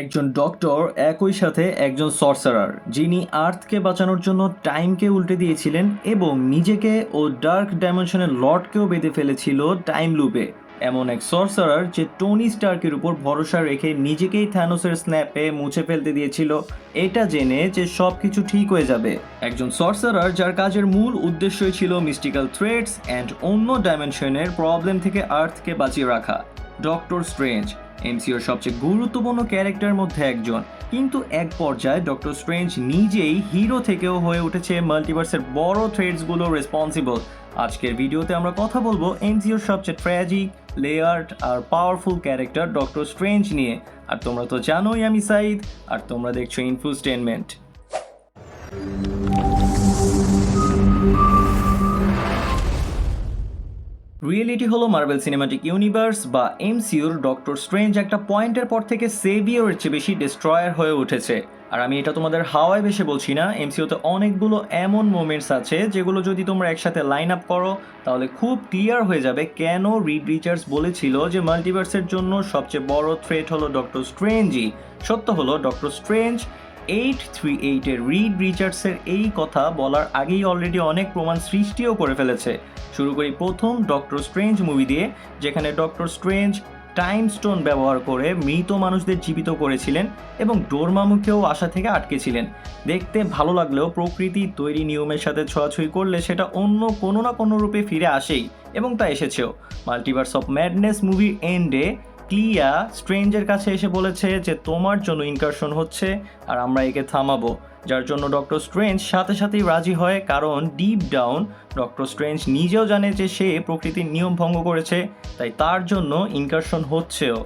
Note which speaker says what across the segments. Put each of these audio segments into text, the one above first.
Speaker 1: একজন ডক্টর একই সাথে একজন সর্সারার যিনি আর্থকে বাঁচানোর জন্য টাইমকে উল্টে দিয়েছিলেন এবং নিজেকে ও ডার্ক ডাইমেনশনের লর্ডকেও বেঁধে ফেলেছিল টাইম লুপে এমন এক সর্সারার যে টনি স্টার্কের উপর ভরসা রেখে নিজেকেই থ্যানোসের স্ন্যাপে মুছে ফেলতে দিয়েছিল, এটা জেনে যে সব কিছু ঠিক হয়ে যাবে। একজন সর্সারার যার কাজের মূল উদ্দেশ্যই ছিল মিস্টিক্যাল থ্রেডস অ্যান্ড অন্য ডাইমেনশনের প্রবলেম থেকে আর্থকে বাঁচিয়ে রাখা। ডক্টর স্ট্রেঞ্জ এমসিওর সবচেয়ে গুরুত্বপূর্ণ ক্যারেক্টার মধ্যে একজন। কিন্তু এক পর্যায়ে ডক্টর স্ট্রেঞ্জ নিজেই হিরো থেকেও হয়ে উঠেছে মাল্টিভার্সের বড় থ্রেডসগুলো রেসপন্সিবল। আজকের ভিডিওতে আমরা কথা বলব এমসিওর সবচেয়ে ট্র্যাজিক লেয়ার্ড আর পাওয়ারফুল ক্যারেক্টার ডক্টর স্ট্রেঞ্জ নিয়ে। আর তোমরা তো জানোই আমি সাইদ আর তোমরা দেখছ ইনফুস্টেনমেন্ট রিয়েলিটি হলো মার্বেল সিনেমাটিক ইউনিভার্স বা এমসিউর ডক্টর স্ট্রেঞ্জ একটা পয়েন্টের পর থেকে সেভিয়রের চেয়ে বেশি ডিস্ট্রয়ার হয়ে উঠেছে। আর আমি এটা তোমাদের হাওয়ায় বেশি বলছি না এমসিউতে অনেকগুলো এমন মোমেন্টস আছে যেগুলো যদি তোমরা একসাথে লাইন আপ করো, তাহলে খুব ক্লিয়ার হয়ে যাবে কেন রিড রিচার্স বলেছিল যে মাল্টিভার্সের জন্য সবচেয়ে বড় থ্রেট হলো ডক্টর স্ট্রেঞ্জই সত্য হলো ডক্টর স্ট্রেঞ্জ এইট থ্রি এইটের রিড রিচার্ডসের এই কথা বলার আগেই অলরেডি অনেক প্রমাণ সৃষ্টিও করে ফেলেছে। শুরু করি প্রথম ডক্টর স্ট্রেঞ্জ মুভি দিয়ে, যেখানে ডক্টর স্ট্রেঞ্জ টাইম স্টোন ব্যবহার করে মৃত মানুষদের জীবিত করেছিলেন এবং ডোরমামুকেও আশা থেকে আটকেছিলেন দেখতে ভালো লাগলেও প্রকৃতি তৈরি নিয়মের সাথে ছোঁয়াছুঁই করলে সেটা অন্য কোনো না কোনো রূপে ফিরে আসেই এবং তা এসেছেও। মাল্টিভার্স অফ ম্যাডনেস মুভির এন্ডে ক্লিয়া স্ট্রেঞ্জের কাছে এসে বলেছে যে তোমার জন্য ইনকারশন হচ্ছে আর আমরা একে থামাবো, যার জন্য ডক্টর স্ট্রেঞ্জ সাথে সাথেই রাজি হয় কারণ ডিপ ডাউন ডক্টর স্ট্রেঞ্জ নিজেও জানে যে সে প্রকৃতির নিয়ম ভঙ্গ করেছে, তাই তার জন্য ইনকারশন হচ্ছেও।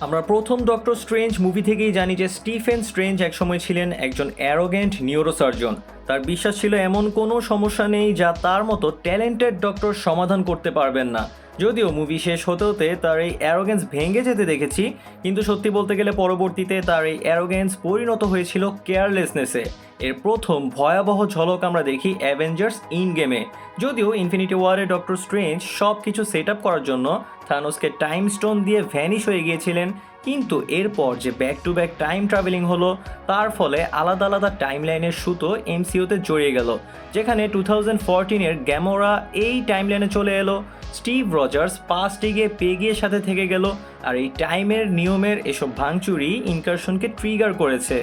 Speaker 1: আমরা প্রথম ডক্টর স্ট্রেঞ্জ মুভি থেকেই জানি যে স্টিফেন স্ট্রেঞ্জ একসময় ছিলেন একজন অ্যারোগেন্ট নিউরোসার্জন তার বিশ্বাস ছিল এমন কোনো সমস্যা নেই যা তার মতো ট্যালেন্টেড ডক্টর সমাধান করতে পারবেন না। যদিও মুভি শেষ হতে হতে তার এই অ্যারোগেন্স ভেঙে যেতে দেখেছি, কিন্তু সত্যি বলতে গেলে পরবর্তীতে তার এই অ্যারোগেন্স পরিণত হয়েছিল কেয়ারলেসনেসে এর প্রথম ভয়াবহ ঝলক আমরা দেখি অ্যাভেঞ্জার্স ইন গেমে যদিও ইনফিনিটি ওয়ারে ডক্টর স্ট্রেঞ্জ সব কিছু সেট আপ করার জন্য থানোসকে টাইম স্টোন দিয়ে ভ্যানিশ হয়ে গিয়েছিলেন কিন্তু এরপর যে back to back time travelling হলো, তার ফলে আলাদা আলাদা টাইম লাইনের সুতো এমসিওতে জড়িয়ে গেল, যেখানে টু থাউজেন্ড ফোরটিনের গ্যামোরা এই টাইম লাইনে চলে এলো। স্টিভ রজার্স পাস্টে গিয়ে পেগিয়ে সাথে থেকে গেল, আর এই টাইমের নিয়মের এসব ভাঙচুরি ইনকারশনকে ট্রিগার করেছে।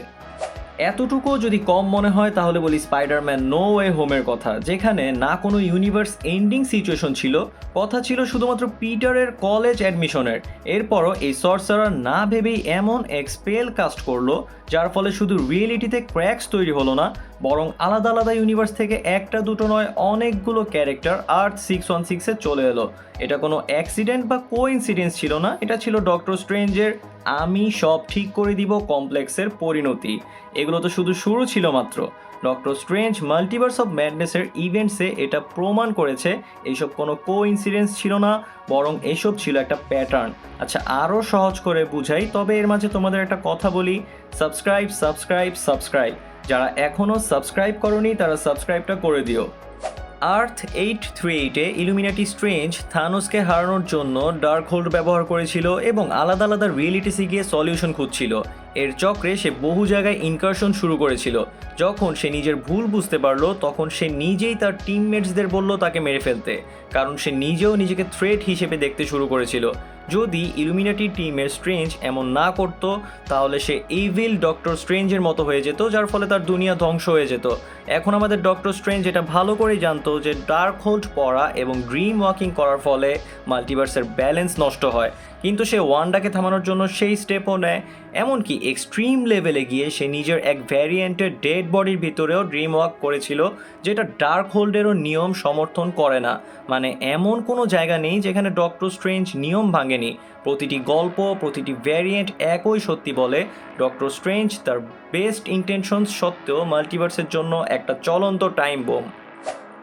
Speaker 1: এতটুকু যদি কম মনে হয়, তাহলে বলি স্পাইডারম্যান নো ওয়ে হোমের কথা, যেখানে না কোনো ইউনিভার্স এন্ডিং সিচুয়েশন ছিল, কথা ছিল শুধুমাত্র পিটারের কলেজ অ্যাডমিশনের এরপরও এই সর্সারার না ভেবেই এমন এক স্পেল কাস্ট করল যার ফলে শুধু রিয়েলিটিতে ক্র্যাক্স তৈরি হলো না, বরং আলাদা আলাদা ইউনিভার্স থেকে একটা দুটো নয় অনেকগুলো ক্যারেক্টার আর্থ সিক্স ওয়ান সিক্সে চলে এলো। এটা কোনো অ্যাক্সিডেন্ট বা কোইন্সিডেন্স ছিল না, এটা ছিল ডক্টর স্ট্রেঞ্জের আমি সব ঠিক করে দিব কমপ্লেক্সের পরিণতি। এগুলো তো শুধু শুরু ছিল মাত্র। ডক্টর স্ট্রেঞ্জ মাল্টিভার্স অফ ম্যাডনেসের ইভেন্টসে এটা প্রমাণ করেছে, এইসব কোনো কো ইনসিডেন্স ছিল না, বরং এসব ছিল একটা প্যাটার্ন আচ্ছা আরও সহজ করে বুঝাই, তবে এর মাঝে তোমাদের একটা কথা বলি। সাবস্ক্রাইব সাবস্ক্রাইব সাবস্ক্রাইব যারা এখনও সাবস্ক্রাইব করনি, তারা সাবস্ক্রাইবটা করে দিও। আর্থ এইট থ্রি এইটে ইলুমিনাটি স্ট্রেঞ্জ থানোসকে হারানোর জন্য ডার্ক হোল্ড ব্যবহার করেছিল এবং আলাদা আলাদা রিয়েলিটিসে গিয়ে সলিউশন খুঁজছিল। এর চক্রে সে বহু জায়গায় ইনকারশন শুরু করেছিল। যখন সে নিজের ভুল বুঝতে পারল, তখন সে নিজেই তার টিমমেটসদের বলল তাকে মেরে ফেলতে। কারণ সে নিজেও নিজেকে থ্রেট হিসেবে দেখতে শুরু করেছিল। যদি ইলুমিনাটি টিমের স্ট্রেঞ্জ এমন না করত, তাহলে সে ইভিল ডক্টর স্ট্রেঞ্জের মতো হয়ে যেত, যার ফলে তার দুনিয়া ধ্বংস হয়ে যেত। এখন আমাদের ডক্টর স্ট্রেঞ্জ এটা ভালো করেই জানতো যে ডার্ক হোল্ড পড়া এবং ড্রিম ওয়াকিং করার ফলে মাল্টিভার্সের ব্যালেন্স নষ্ট হয়। কিন্তু সে ওয়ান্ডাকে থামানোর জন্য সেই স্টেপও নেয়, এমনকি এক্সট্রিম লেভেলে গিয়ে সে নিজের এক ভ্যারিয়েন্টের ডেড বডির ভিতরেও ড্রিম ওয়াক করেছিল, যেটা ডার্ক হোল্ডেরও নিয়ম সমর্থন করে না। মানে এমন কোনো জায়গা নেই যেখানে ডক্টর স্ট্রেঞ্জ নিয়ম ভাঙেনি। প্রতিটি গল্প, প্রতিটি ভ্যারিয়েন্ট একই সত্যি বলে। ডক্টর স্ট্রেঞ্জ তার বেস্ট ইন্টেনশনস সত্ত্বেও মাল্টিভার্সের জন্য একটা চলন্ত টাইম বোম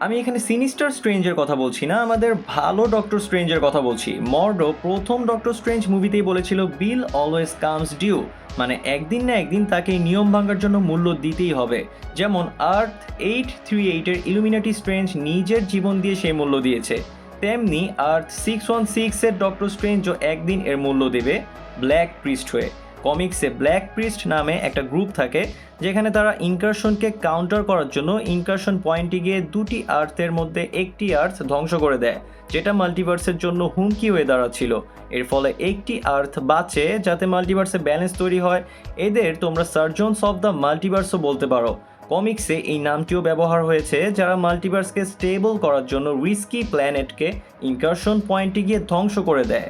Speaker 1: আমি এখানে সিনিস্টার স্ট্রেঞ্জের কথা বলছি না, আমাদের ভালো ডক্টর স্ট্রেঞ্জের কথা বলছি। মর্ডো প্রথম ডক্টর স্ট্রেঞ্জ মুভিতেই বলেছিল বিল অলওয়েজ কামস ডিউ মানে একদিন না একদিন তাকে নিয়ম ভাঙার জন্য মূল্য দিতেই হবে। যেমন আর্থ এইট থ্রি এইটের ইলুমিনাটি স্ট্রেঞ্জ নিজের জীবন দিয়ে সেই মূল্য দিয়েছে। তেমনি আর্থ সিক্স ওয়ান সিক্সের ডক্টর স্ট্রেঞ্জও একদিন এর মূল্য দেবে ব্ল্যাক প্রিস্ট হয়ে। কমিক্সে ব্ল্যাক প্রিস্ট নামে একটা গ্রুপ থাকে, যেখানে তারা ইনকারশনকে কাউন্টার করার জন্য ইনকারশন পয়েন্টে গিয়ে দুটি আর্থের মধ্যে একটি আর্থ ধ্বংস করে দেয়, যেটা মাল্টিভার্সের জন্য হুমকি হয়ে দাঁড়াচ্ছিল এর ফলে একটি আর্থ বাঁচে, যাতে মাল্টিভার্সে ব্যালেন্স তৈরি হয়। এদের তোমরা সার্জনস অফ দ্য মাল্টিভার্সও বলতে পারো। কমিক্সে এই নামটিও ব্যবহার হয়েছে, যারা মাল্টিভার্সকে স্টেবল করার জন্য রিস্কি প্ল্যানেটকে ইনকারশন পয়েন্টে গিয়ে ধ্বংস করে দেয়।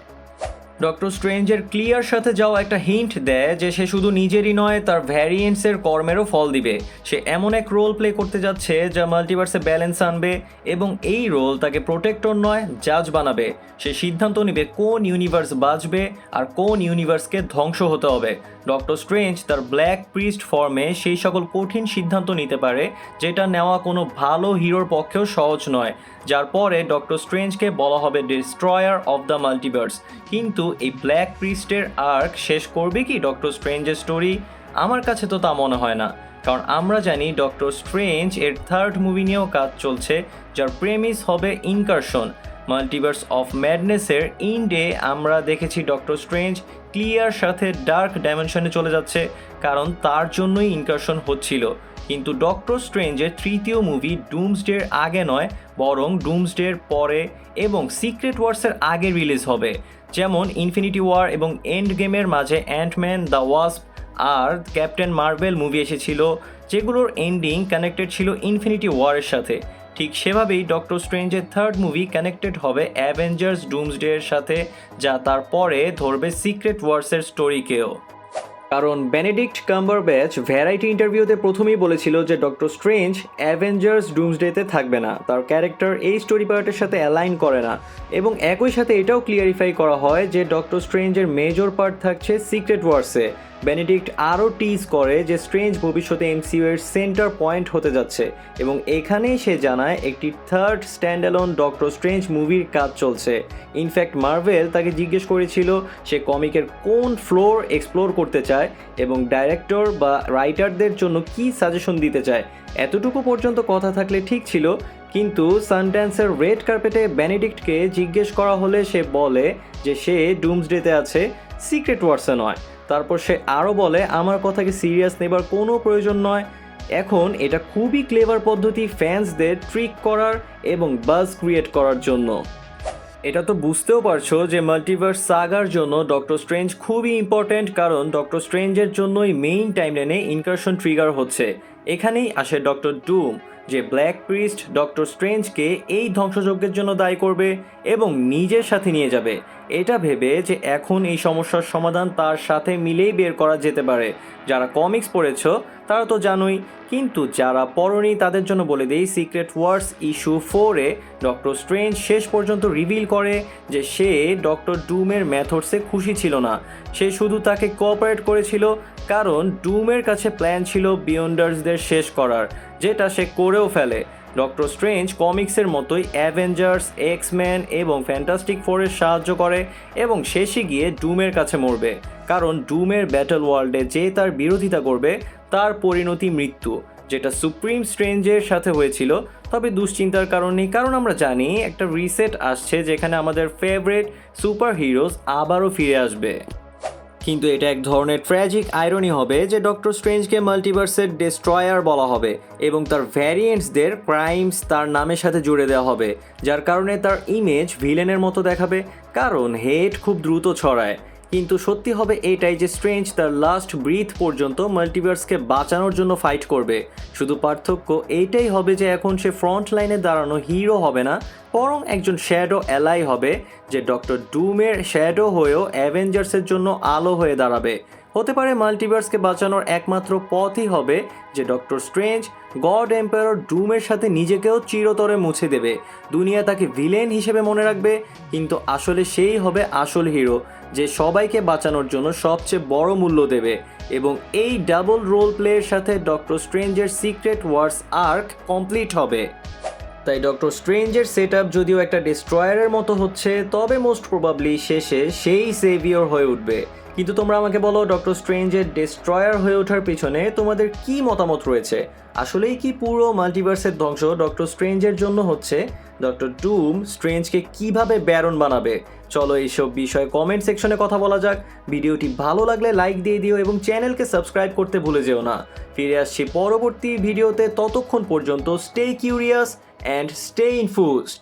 Speaker 1: ডক্টর স্ট্রেঞ্জের ক্লিয়ার সাথে যাওয়া একটা হিন্ট দেয় যে সে শুধু নিজেরই নয়, তার ভ্যারিয়েন্টসের কর্মেরও ফল দিবে। সে এমন এক রোল প্লে করতে যাচ্ছে যা মাল্টিভার্সে ব্যালেন্স আনবে এবং এই রোল তাকে প্রোটেক্টর নয় জাজ বানাবে। সে সিদ্ধান্ত নিবে কোন ইউনিভার্স বাঁচবে আর কোন ইউনিভার্সকে ধ্বংস হতে হবে। ডক্টর স্ট্রেঞ্জ তার ব্ল্যাক প্রিস্ট ফর্মে সেই সকল কঠিন সিদ্ধান্ত নিতে পারে, যেটা নেওয়া কোনো ভালো হিরোর পক্ষেও সহজ নয়। যার পরে ডক্টর স্ট্রেঞ্জকে বলা হবে ডিস্ট্রয়ার অফ দ্য মাল্টিভার্স। কিন্তু এই ব্ল্যাক প্রিস্টের আর্ক শেষ করবে কি ডক্টর স্ট্রেঞ্জের স্টোরি? আমার কাছে তো তা মনে হয় না। কারণ আমরা জানি ডক্টর স্ট্রেঞ্জ এর থার্ড মুভি নিয়েও কাজ চলছে, যার প্রেমিস হবে ইনকারশন। মাল্টিভার্স অফ ম্যাডনেসের ইন ডে আমরা দেখেছি ডক্টর স্ট্রেঞ্জ ক্লিয়ার সাথে ডার্ক ডাইমেনশনে চলে যাচ্ছে, কারণ তার জন্যই ইনকারশন হচ্ছিল। কিন্তু ডক্টর স্ট্রেঞ্জের তৃতীয় মুভি ডুমসডের আগে নয়, বরং ডুমসডের পরে এবং সিক্রেট ওয়ার্সের আগে রিলিজ হবে। যেমন ইনফিনিটি ওয়ার এবং এন্ড গেমের মাঝে অ্যান্টম্যান, দ্য ওয়াস্প আর ক্যাপ্টেন মার্বেল মুভি এসেছিল, যেগুলোর এন্ডিং কানেক্টেড ছিল ইনফিনিটি ওয়ারের সাথে। ঠিক সেভাবেই ডক্টর স্ট্রেঞ্জের থার্ড মুভি কানেক্টেড হবে অ্যাভেঞ্জার্স ডুমসডে এর সাথে, যা তারপরে ধরবে সিক্রেট ওয়ার্সের স্টোরিকেও কারণ বেনেডিক্ট কাম্বার ব্যাচ ভ্যারাইটি ইন্টারভিউতে প্রথমেই বলেছিল যে ডক্টর স্ট্রেঞ্জ অ্যাভেঞ্জার্স ডুমসডেতে থাকবে না। তার ক্যারেক্টার এই স্টোরি পার্টের সাথে অ্যালাইন করে না। এবং একই সাথে এটাও ক্লিয়ারিফাই করা হয় যে ডক্টর স্ট্রেঞ্জের মেজর পার্ট থাকছে সিক্রেট ওয়ার্সে বেনেডিক্ট আরও টিজ করে যে স্ট্রেঞ্জ ভবিষ্যতে এমসিইউ এর সেন্টার পয়েন্ট হতে যাচ্ছে এবং এখানেই সে জানায় একটি থার্ড স্ট্যান্ডঅ্যালোন ডক্টর স্ট্রেঞ্জ মুভির কাজ চলছে। ইনফ্যাক্ট মার্ভেল তাকে জিজ্ঞেস করেছিল সে কমিকের কোন ফ্লোর এক্সপ্লোর করতে চায় এবং ডাইরেক্টর বা রাইটারদের জন্য কি সাজেশন দিতে চায়। এতটুকু পর্যন্ত কথা থাকলে ঠিক ছিল, কিন্তু সানড্যান্সের রেড কার্পেটে বেনেডিক্টকে জিজ্ঞেস করা হলে সে বলে যে সে ডুমসডেতে আছে, সিক্রেট ওয়ার্সে নয়। তারপর সে আরও বলে, আমার কথাকে সিরিয়াস নেবার কোনো প্রয়োজন নয়। এখন এটা খুবই ক্লেভার পদ্ধতি ফ্যান্সদের ট্রিক করার এবং বাজ ক্রিয়েট করার জন্য। এটা তো বুঝতেও পারছ যে মাল্টিভার্স সাগার জন্য ডক্টর স্ট্রেঞ্জ খুবই ইম্পর্ট্যান্ট কারণ ডক্টর স্ট্রেঞ্জের জন্যই মেইন টাইমলাইনে ইনকারশন ট্রিগার হচ্ছে। এখানেই আসে ডক্টর ডুম যে ব্ল্যাক প্রিস্ট ডক্টর স্ট্রেঞ্জকে এই ধ্বংসযজ্ঞের জন্য দায়ী করবে এবং নিজের সাথে নিয়ে যাবে। এটা ভেবে যে এখন এই সমস্যার সমাধান তার সাথে মিলেই বের করা যেতে পারে। যারা কমিক্স পড়েছ, তারা তো জানোই। কিন্তু যারা পড়নি, তাদের জন্য বলে দেই সিক্রেট ওয়ার্স ইস্যু ফোরে ডক্টর স্ট্রেঞ্জ শেষ পর্যন্ত রিভিল করে যে সে ডক্টর ডুমের ম্যাথডসে খুশি ছিল না। সে শুধু তাকে কোঅপারেট করেছিল, কারণ ডুমের কাছে প্ল্যান ছিল বিয়ন্ডার্সদের শেষ করার, যেটা সে করেও ফেলে। ডক্টর স্ট্রেঞ্জ কমিক্সের মতোই অ্যাভেঞ্জার্স এক্সম্যান এবং ফ্যান্টাস্টিক ফোরের সাহায্য করে এবং শেষে গিয়ে ডুমের কাছে মরবে। কারণ ডুমের ব্যাটল ওয়ার্ল্ডে যে তার বিরোধিতা করবে, তার পরিণতি মৃত্যু, যেটা সুপ্রিম স্ট্রেঞ্জের সাথে হয়েছিল। তবে দুশ্চিন্তার কারণেই কারণ আমরা জানি একটা রিসেট আসছে যেখানে আমাদের ফেভারিট সুপার হিরোজ আবারও ফিরে আসবে। কিন্তু এটা এক ধরনের ট্র্যাজিক আইরনি হবে যে ডক্টর স্ট্রেঞ্জকে মাল্টিভার্সের ডেস্ট্রয়ার বলা হবে এবং তার ভ্যারিয়েন্টসদের ক্রাইমস তার নামের সাথে জুড়ে দেওয়া হবে, যার কারণে তার ইমেজ ভিলেনের মতো দেখাবে, কারণ হেড খুব দ্রুত ছড়ায়। কিন্তু সত্যি হবে এটাই যে স্ট্রেঞ্জ তার লাস্ট ব্রিথ পর্যন্ত মাল্টিভার্সকে বাঁচানোর জন্য ফাইট করবে। শুধু পার্থক্য এইটাই হবে যে এখন সে ফ্রন্ট লাইনে দাঁড়ানো হিরো হবে না, বরং একজন শ্যাডো অ্যালাই হবে, যে ডক্টর ডুমের শ্যাডো হয়েও অ্যাভেঞ্জার্সের জন্য আলো হয়ে দাঁড়াবে। হতে পারে মাল্টিভার্সকে বাঁচানোর একমাত্র পথই হবে যে ডক্টর স্ট্রেঞ্জ, গড এম্পায়ার ডুমের সাথে নিজেকেও চিরতরে মুছে দেবে। দুনিয়া তাকে ভিলেন হিসেবে মনে রাখবে, কিন্তু আসলে সেই হবে আসল হিরো, যে সবাইকে বাঁচানোর জন্য সবচেয়ে বড় মূল্য দেবে। এবং এই ডাবল রোল প্লেয়ের সাথে ডক্টর স্ট্রেঞ্জের সিক্রেট ওয়ার্স আর্ক কমপ্লিট হবে। তাই ডক্টর স্ট্রেঞ্জের সেট আপ যদিও একটা ডিস্ট্রয়ারের মতো হচ্ছে, তবে মোস্ট প্রবাবলি শেষে সেই সেভিয়র হয়ে উঠবে। কিন্তু তোমরা আমাকে বলো ডক্টর স্ট্রেঞ্জের ডিস্ট্রয়ার হয়ে ওঠার পিছনে তোমাদের কি মতামত রয়েছে? আসলেই কি পুরো মাল্টিভার্সের ধ্বংস ডক্টর স্ট্রেঞ্জের জন্য হচ্ছে? ডক্টর ডুম স্ট্রেঞ্জকে কীভাবে ব্যারন বানাবে? চলো এইসব বিষয়ে কমেন্ট সেকশনে কথা বলা যাক। ভিডিওটি ভালো লাগলে লাইক দিয়ে দিও এবং চ্যানেলকে সাবস্ক্রাইব করতে ভুলে যেও না। ফিরে আসছি পরবর্তী ভিডিওতে, ততক্ষণ পর্যন্ত stay curious and stay infused